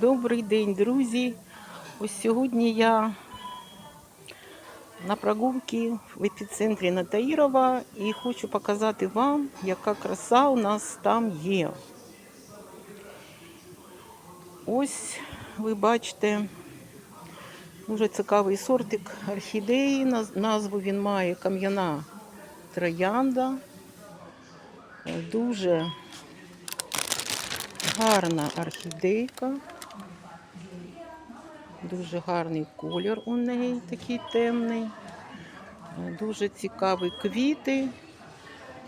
Добрий день, друзі. Ось сьогодні я на прогулці в епіцентрі Натаїрова і хочу показати вам, яка краса у нас там є. Ось ви бачите дуже цікавий сортик орхідеї. Назву він має кам'яна троянда. Дуже гарна орхідейка. Дуже гарний колір у неї, такий темний. Дуже цікаві квіти,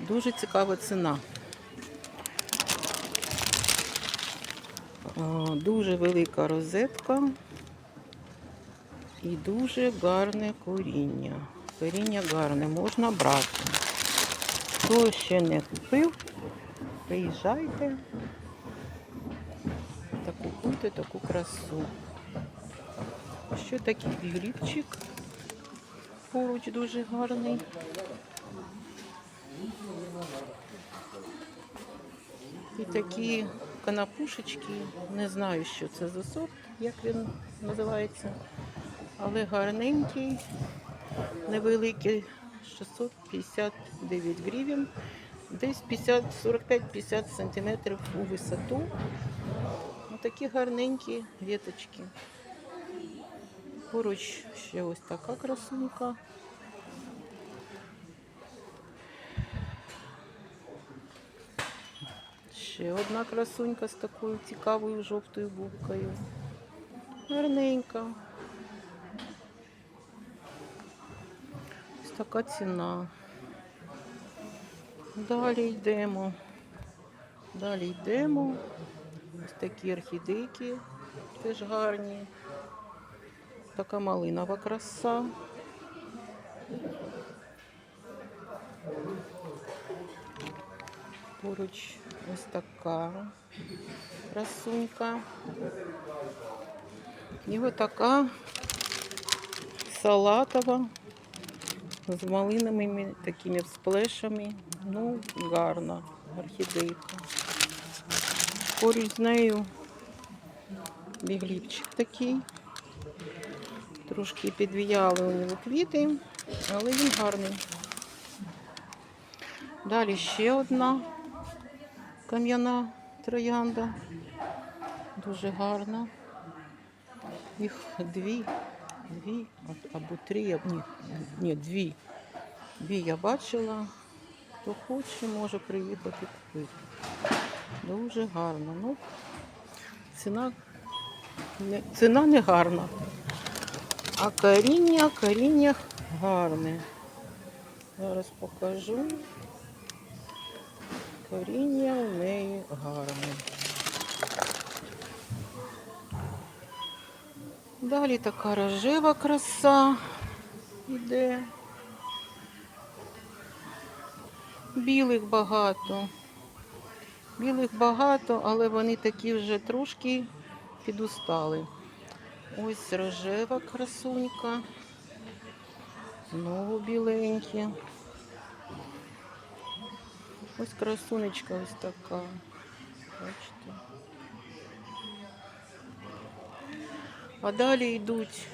дуже цікава ціна. Е, Дуже велика розетка і дуже гарне коріння. Коріння гарне, можна брати. Хто ще не купив, приїжджайте та купуйте таку красу. Ще такий грибчик поруч дуже гарний. І такі канапушечки, не знаю, що це за сорт, як він називається, але гарненький, невеликий, 659 гривень, десь 45-50 сантиметрів у висоту. Такі гарненькі віточки. Поруч ще ось така красунька. Ще одна красунька з такою цікавою жовтою губкою. Гарненька. Ось така ціна. Далі йдемо. Далі йдемо. Ось такі орхідейки теж гарні. Така малинова краса. Поруч ось така красунька. І ось така салатова з малиновими такими сплешами. Ну, гарна орхідейка. Поруч з нею бігліпчик такий. Трошки підвіяли у нього квіти, але він гарний. Далі ще одна кам'яна троянда. Дуже гарна. Їх дві, дві або три, ні, ні, дві. Дві я бачила. Хто хоче, може приїхати купити. Дуже гарно. Ну, ціна, ціна не гарна. А коріння, коріння гарне. Зараз покажу. Коріння у неї гарне. Далі така рожева краса іде. Білих багато. Білих багато, але вони такі вже трошки підустали. Ось рожева красунька. Знову біленькі. Ось красунечка ось така. Бачите. А далі йдуть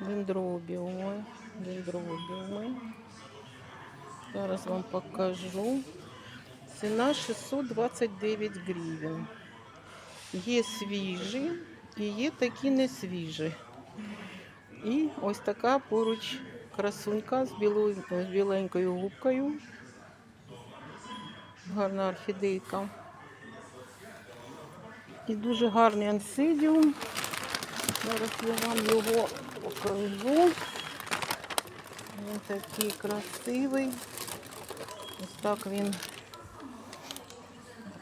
дендробіуми. Зараз вам покажу. Ціна 629 гривень. Є свіжі і є такі не свіжі. І ось така поруч красунька з, білою, з біленькою губкою. Гарна орхідейка. І дуже гарний ансидіум. Зараз я вам його покажу. Він такий красивий. Ось так він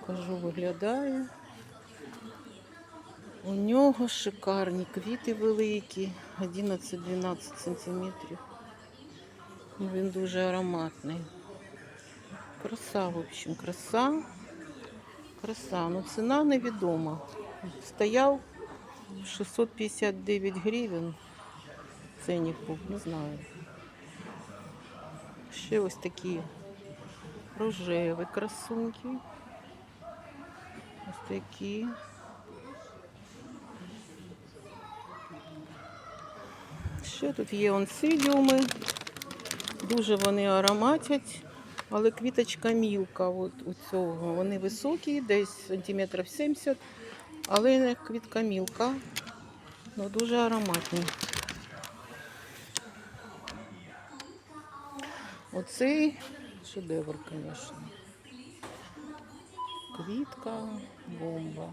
покажу, виглядає. У нього шикарні квіти великі, 11-12 сантиметрів. Ну, Він дуже ароматний. Краса, в общем, краса. Краса. Ну, ціна невідома. Стояв 659 гривень. Ценник був, не знаю. Ще ось такі рожеві красунки. Ось такі. Ще тут є онсидіуми. Дуже вони ароматять, але квіточка мілка от у цього. Вони високі, десь сантиметрів 70, але квітка мілка. Ну, дуже ароматні. Оцей шедевр, звісно. Квітка, бомба.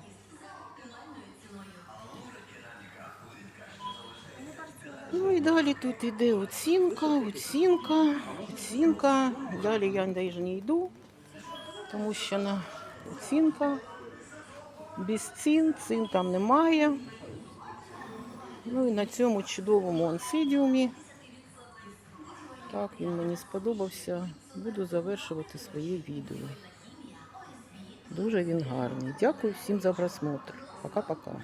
Ну і далі тут іде оцінка, оцінка, оцінка. Далі я навіть не йду, тому що на оцінка без цін, цін там немає. Ну і на цьому чудовому онсидіумі. Так, він мені сподобався. Буду завершувати своє відео. Дуже він гарний. Дякую всім за просмотр. Пока-пока.